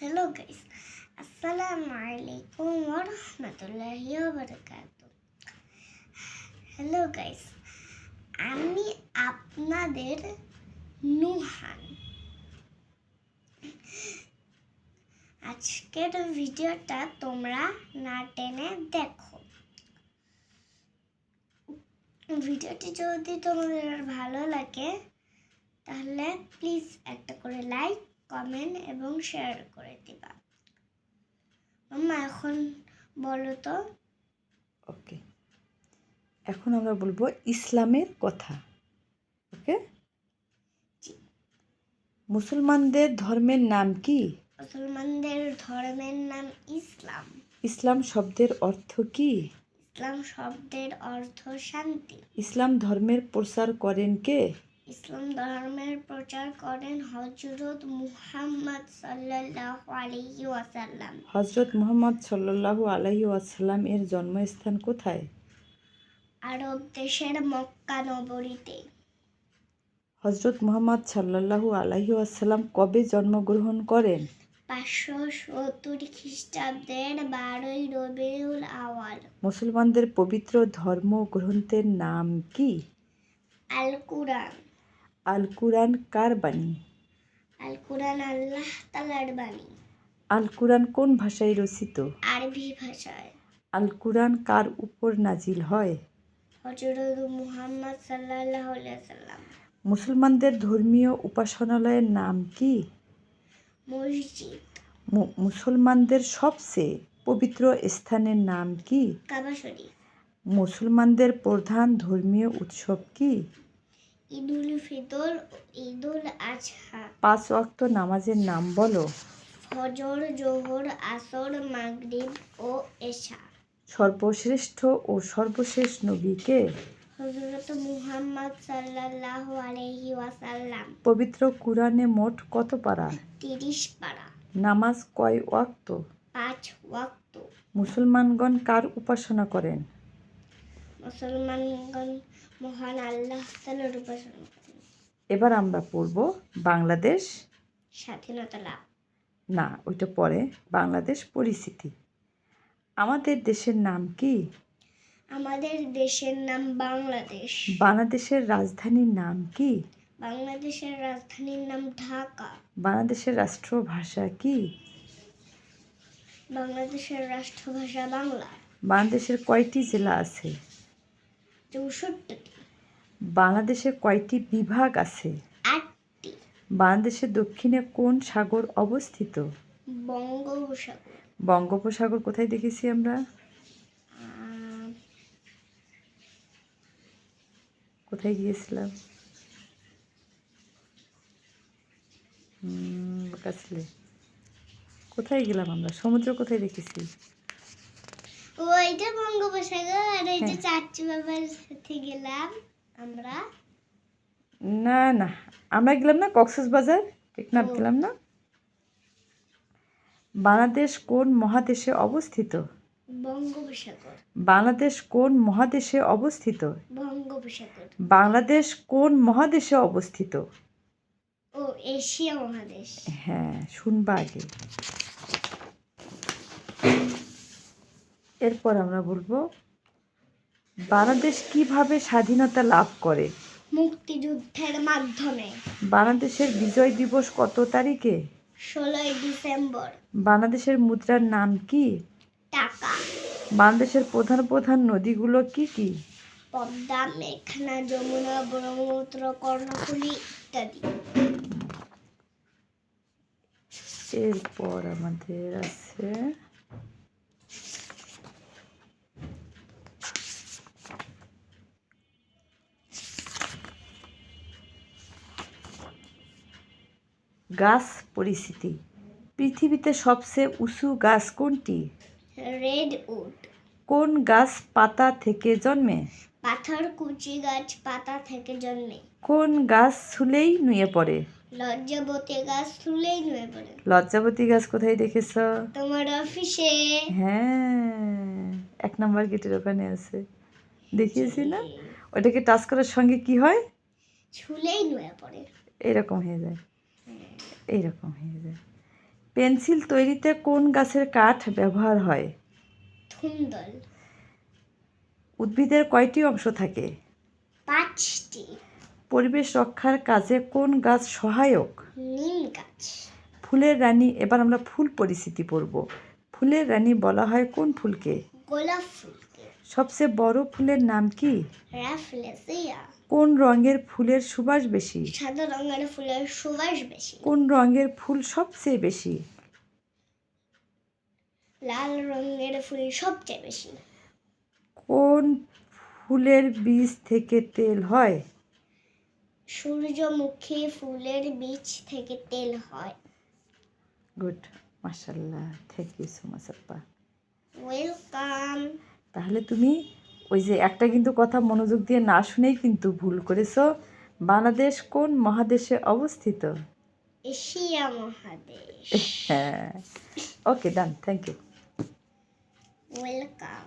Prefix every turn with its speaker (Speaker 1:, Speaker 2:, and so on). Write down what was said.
Speaker 1: Hello guys আসসালামু আলাইকুম রাহমাতুল্লাহি ওয়া বারাকাতুহু হ্যালো গাইস আমি আপনাদের নুহান আজকের ভিডিওটা তোমরা না টেনে দেখো। ভিডিওটি যদি তোমাদের ভালো লাগে, তাহলে প্লিজ একটা করে লাইক কমেন্ট এবং শেয়ার করে দিবা। মাম্মা এখন বলো তো।
Speaker 2: ওকে। এখন আমরা বলব ইসলামের কথা। ওকে? মুসলমানদের ধর্মের নাম কি?
Speaker 1: মুসলমানদের ধর্মের নাম ইসলাম।
Speaker 2: ইসলাম শব্দের অর্থ কি?
Speaker 1: ইসলাম শব্দের অর্থ শান্তি।
Speaker 2: ইসলাম ধর্মের প্রচার করেন কে?
Speaker 1: ইসলাম ধর্মের প্রচার করেন হজরত মুহাম্মদ সাল্লাল্লাহু আলাইহি ওয়াসাল্লাম।
Speaker 2: হজরত মুহাম্মদ সাল্লাল্লাহু আলাইহি ওয়াসাল্লাম এর জন্মস্থান কোথায়?
Speaker 1: আরব দেশের মক্কা নগরীতে।
Speaker 2: হজরত মুহাম্মদ সাল্লাল্লাহু আলাইহি ওয়াসাল্লাম কবে জন্মগ্রহণ করেন?
Speaker 1: পাঁচশো সত্তর খ্রিস্টাব্দের বারোই রবিউল আওয়াল
Speaker 2: মুসলমানদের পবিত্র ধর্ম গ্রন্থের নাম কি?
Speaker 1: আল কুরআন
Speaker 2: আল কুরআন কার বাণী?
Speaker 1: আল কুরআন আল্লাহ তালার বাণী।
Speaker 2: আল কুরআন কোন ভাষায় রচিত?
Speaker 1: আরবি ভাষায়।
Speaker 2: আল কুরআন কার উপর নাজিল হয়?
Speaker 1: হজরত মুহাম্মদ সাল্লাল্লাহু আলাইহি সাল্লাম
Speaker 2: মুসলমানদের ধর্মীয় উপাসনালয়ের নাম কি?
Speaker 1: মসজিদ।
Speaker 2: মুসলমানদের সবচেয়ে পবিত্র স্থানের নাম কি?
Speaker 1: কাবা শরীফ।
Speaker 2: মুসলমানদের প্রধান ধর্মীয় উৎসব কি?
Speaker 1: ঈদুল ফিতর ঈদুল আজহা।
Speaker 2: পাঁচ ওয়াক্ত নামাজের নাম বলো।
Speaker 1: ফজর জোহর আসর মাগরিব ও এশা।
Speaker 2: সর্বশ্রেষ্ঠ ও সর্বশেষ নবীকে
Speaker 1: হজরত মুহাম্মদ সাল্লাল্লাহু আলাইহি ওয়াসাল্লাম।
Speaker 2: পবিত্র কুরআনে মোট কত পারা?
Speaker 1: তিরিশ পারা।
Speaker 2: নামাজ কয় ওয়াক্ত?
Speaker 1: পাঁচ ওয়াক্ত।
Speaker 2: মুসলমানগণ কার উপাসনা করেন?
Speaker 1: মুসলমানগণ মহান আল্লাহ তালার উপাসনা
Speaker 2: এবার আমরা পড়ব বাংলাদেশ
Speaker 1: স্বাধীনতা লাভ।
Speaker 2: না ওইটা পরে। বাংলাদেশ পরিস্থিতি। আমাদের দেশের নাম কি?
Speaker 1: আমাদের দেশের নাম বাংলাদেশ।
Speaker 2: বাংলাদেশের রাজধানীর নাম কি?
Speaker 1: বাংলাদেশের রাজধানীর নাম ঢাকা।
Speaker 2: বাংলাদেশের রাষ্ট্রভাষা কি?
Speaker 1: বাংলাদেশের রাষ্ট্রভাষা বাংলা।
Speaker 2: বাংলাদেশের কয়টি জেলা আছে? বাংলাদেশে কয়টি বিভাগ আছে?
Speaker 1: আটটি।
Speaker 2: বাংলাদেশের দক্ষিণে কোন সাগর অবস্থিত?
Speaker 1: বঙ্গোপসাগর।
Speaker 2: বঙ্গোপসাগর কোথায় দেখেছি আমরা? কোথায় গিয়েছিলাম? কাছলে। কোথায় গেলাম আমরা? সমুদ্র কোথায় দেখেছি?
Speaker 1: ওইটা বঙ্গোপসাগর আর এই যে
Speaker 2: হ্যাঁ।
Speaker 1: চাচু বাবার সাথে গেলাম আমরা।
Speaker 2: না না আমরা গেলাম না কক্সবাজার বাজার টেকনাফ গেলাম না। বাংলাদেশ কোন মহাদেশে অবস্থিত?
Speaker 1: বঙ্গোপসাগর।
Speaker 2: বাংলাদেশ কোন মহাদেশে অবস্থিত?
Speaker 1: বঙ্গোপসাগর।
Speaker 2: বাংলাদেশ কোন মহাদেশে অবস্থিত?
Speaker 1: ও এশিয়া মহাদেশ।
Speaker 2: হ্যাঁ শুনবা আগে। এরপর আমরা বলব বাংলাদেশ কীভাবে স্বাধীনতা লাভ করে?
Speaker 1: মুক্তিযুদ্ধের মাধ্যমে।
Speaker 2: বাংলাদেশের বিজয় দিবস কত তারিখে?
Speaker 1: ষোলোই ডিসেম্বর।
Speaker 2: বাংলাদেশের মুদ্রার নাম কি?
Speaker 1: টাকা।
Speaker 2: বাংলাদেশের প্রধান প্রধান নদীগুলো কি কি?
Speaker 1: পদ্মা মেঘনা যমুনা ব্রহ্মপুত্র কর্ণফুলী ইত্যাদি।
Speaker 2: এরপর আমাদের আছে গাছ পরিস্থিতি। পৃথিবীতে সবচেয়ে উঁচু গাছ কোনটি?
Speaker 1: রেড উড
Speaker 2: কোন গাছ পাতা থেকে জন্মে?
Speaker 1: পাথর কুচি গাছ পাতা থেকে জন্মে।
Speaker 2: কোন গাছ ছুলেই নুয়ে পড়ে?
Speaker 1: লজ্জাবতী গাছ তুলেই নুয়ে পড়ে।
Speaker 2: লজ্জাবতী গাছ কোথায় দেখেছ?
Speaker 1: তোমার অফিসে।
Speaker 2: হ্যাঁ এক নম্বর গেটের ওখানে আছে। দেখিয়েছি না ওটাকে টাচ করার সঙ্গে কি হয়?
Speaker 1: ছুলেই নুয়ে পড়ে।
Speaker 2: এইরকম হয়ে যায়। এইরকম হয়ে যায়। পেন্সিল তৈরিতে কোন গাছের কাঠ ব্যবহার হয়?
Speaker 1: ধুন্দল।
Speaker 2: উদ্ভিদের কয়টি অংশ থাকে?
Speaker 1: পাঁচটি।
Speaker 2: পরিবেশ রক্ষার কাজে কোন গাছ সহায়ক?
Speaker 1: নিম গাছ।
Speaker 2: ফুলের রানী এবার আমরা ফুল পরিস্থিতি পড়ব। ফুলের রানী বলা হয় কোন ফুলকে?
Speaker 1: গোলাপ ফুলকে।
Speaker 2: সবচেয়ে বড় ফুলের নাম কি? কোন রঙের ফুলের সুবাস বেশি?
Speaker 1: সাদা রঙের ফুলের সুবাস বেশি।
Speaker 2: কোন রঙের ফুল সবচেয়ে বেশি?
Speaker 1: লাল রঙের ফুল সবচেয়ে বেশি।
Speaker 2: কোন ফুলের বীজ থেকে তেল হয়?
Speaker 1: সূর্যমুখী ফুলের বীজ থেকে তেল হয়।
Speaker 2: গুড মাশাল্লাহ থ্যাংক ইউ সো মাচ আপা
Speaker 1: ওয়েলকাম
Speaker 2: তাহলে তুমি ওই যে একটা কিন্তু কথা মনোযোগ দিয়ে না শুনেই কিন্তু ভুল করেছ। বাংলাদেশ কোন মহাদেশে অবস্থিত?
Speaker 1: এশিয়া মহাদেশ।
Speaker 2: হ্যাঁ। Okay done thank you.
Speaker 1: Welcome